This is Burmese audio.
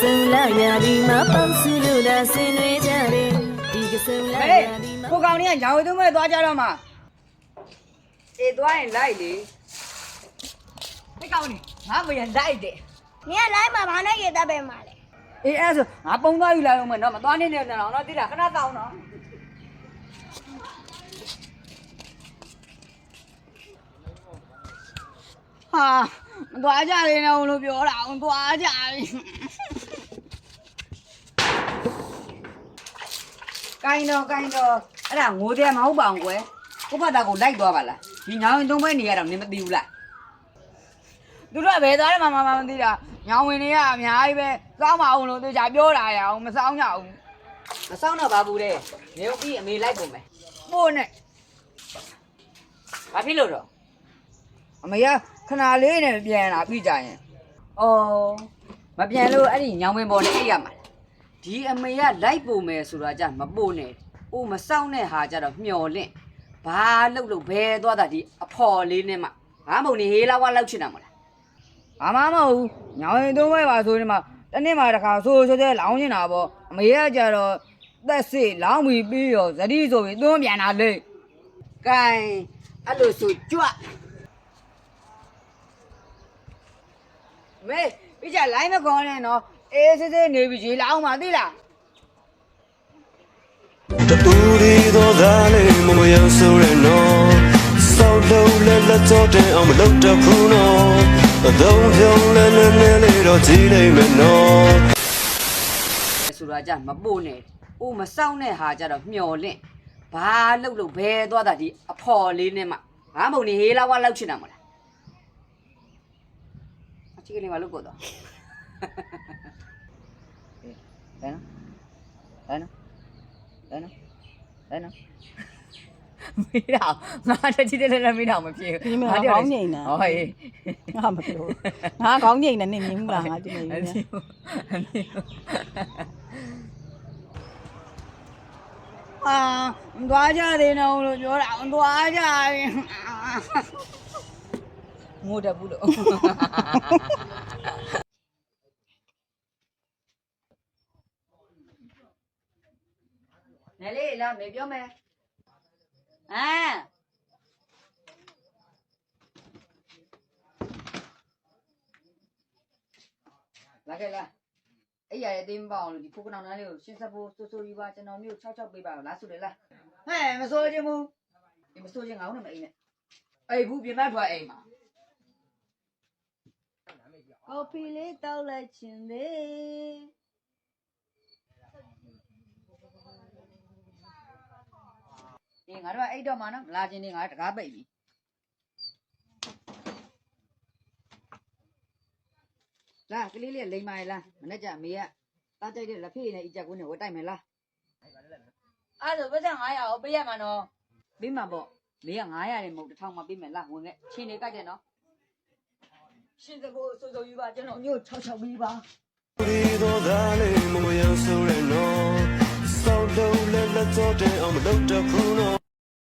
စုံလာရဒီမှာပေါင်းစုလို့လာဆင်နွေးကြတယ်ဒီကစုံလာရဒီမှာကိုကောင်လေးကရောင်ဝဲသွင်းမဲ့သွားကြတော့မှာအေးသွားရင်လိုက်လေဒီကောင်လေးငါမရလိုက်တဲ့နင်ကလိုက်မှာဘာနဲ့ရေတက်ပဲမှာလေအေးအဲ့ဆိုငါပုံသွားယူလာအောင်မယ်နော်မသွားနေနဲ့တော့နော်တိတာခဏတောင်းနော်ဟာမသွားကြရင်တော့လို့ပြောတာအောင်သွားကြရင် ကိုင်းတော့ကိုင်းတော့အဲ့ဒါငိုတယ်မဟုတ်ပါဘူးကွယ်ကိုဖတ်တာကိုလိုက်သွားပါလားဒီညောင်းရင်သုံးပွဲနေရတော့နင်မသိဘူးလားသူတို့ကဘယ်သွားတယ်မှမမမသိတာညောင်းဝင်နေရအများကြီးပဲစောင်းမအောင်လို့သူကြပြောတာရအောင်မစောင်းကြဘူးမစောင်းတော့ပါဘူးတဲ့နေဦးပြီးအမေလိုက်ပုံမယ်ပို့နဲ့ဘာဖြစ်လို့တော့အမေကခဏလေးနဲ့ပြန်လာပြီးကြရင်။အော်မပြန်လို့အဲ့ဒီညောင်ဝင်ပေါ်နဲ့အိပ်ရမှာလား။ ဒီအမေကလိုက်ပုံမယ်ဆိုတာကြမပို့နဲ့။အိုးမစောင့်တဲ့ဟာကြတော့မျော်လင့်။ဘာလှုပ်လို့ဘဲသွားတာဒီအဖော်လေးနဲ့မှဘာမုံနေဟေးလာဝါလောက်ချင်တာမလား။ဘာမှမဟုတ်ဘူး။ညောင်ရင်သုံးဘဲပါဆိုရင်မှတနေ့မှတစ်ခါဆိုဆိုတဲ့လောင်းနေတာပေါ့။အမေကကြတော့သက်စစ်လောင်းပြီးပြီးရောဇတိဆိုပြီးသွန်းပြန်တာလေ။ကဲအဲ့လိုဆိုကြွမေပြကြလိုင်းမကောင်းနဲ့နော် အေးစစ်စစ်နေပြီရေလောင်းပါသိလားတူရီတော့ဒါလေးမမယဆိုရနော်စောက်လုံးလက်လက်တော့တဲ့အောင်မလုပ်တော့ဘူးနော်အသုံးပြုံးလဲလဲလဲလေးတော့ကြည့်လိုက်မယ်နော်ဆိုတာကြမပို့နဲ့အိုးမစောင့်တဲ့ဟာကြတော့မျော်လင့်ဘာလှုပ်လို့ဘဲသွားတာဒီအဖော်လေးနဲ့မှဘာမုံနေဟေးလာဝါလောက်ချင်တာမလားအချိကလေးမလုပ်ကိုတော့ ဟဲ့နော်ဟဲ့နော်ဟဲ့နော်မေးတော့ငါတချီတဲ့လည်းမေးတော့မဖြစ်ဘူးဒီမှာကောင်းငိမ့်တာဟောဟေးငါမပြောငါကောင်းငိမ့်နေနေမြင်ဘူးလားငါကြည့်နေအနေမေအမေအာသွားကြသေးတော့လို့ပြောတာသွားကြပြီငိုတတ်ဘူးလို့ နယ်လေးလာမေပြောမယ်အာလာခဲ့လားအဲ့ရရဲ့တင်းမပေါ့အောင်လို့ဒီဖိုးကနောင်သားလေးကိုရှင်းဆက်ဖို့စိုးစိုးယူပါကျွန်တော်မျိုး66ပေးပါလားဆိုလေလားဟဲ့မစိုးခြင်းဘူးဒီမစိုးခြင်းငါ့နဲ့မအိမ်နဲ့အိမ်ဘူးပြင်မထွက်အိမ်မှာကော်ဖီလေးတောက်လိုက်ခြင်းလေ ဒီငါတို့ကအိတ်တော့မှာနော်မလာခြင်းနေငါတကားပိတ်ပြီလာကလေးလေးလိမ်မာရလားမနေ့ကမေကတားကြိုက်တဲ့လက်ဖေးနဲ့အကြက်ကွင်းနဲ့ဝတ်တိုက်မယ်လားအဲ့ဒါဆိုပတ်စံ900ကိုပေးရမှာနော်ပေးမှာပေါ့မေက900ရတယ်မဟုတ်1000မှပေးမယ်လားဝင်ခဲ့ချင်းနေကြိုက်တယ်နော်ရှင်းစကိုစိုးစိုးယူပါကျွန်တော်မျိုး66ပြီးပါတူရီတော့ဒါလေးမမယဆိုရနော်စောက်လုံးလက်လက်တော့တဲ့အောင်မလုပ်တော့ဘူးနော်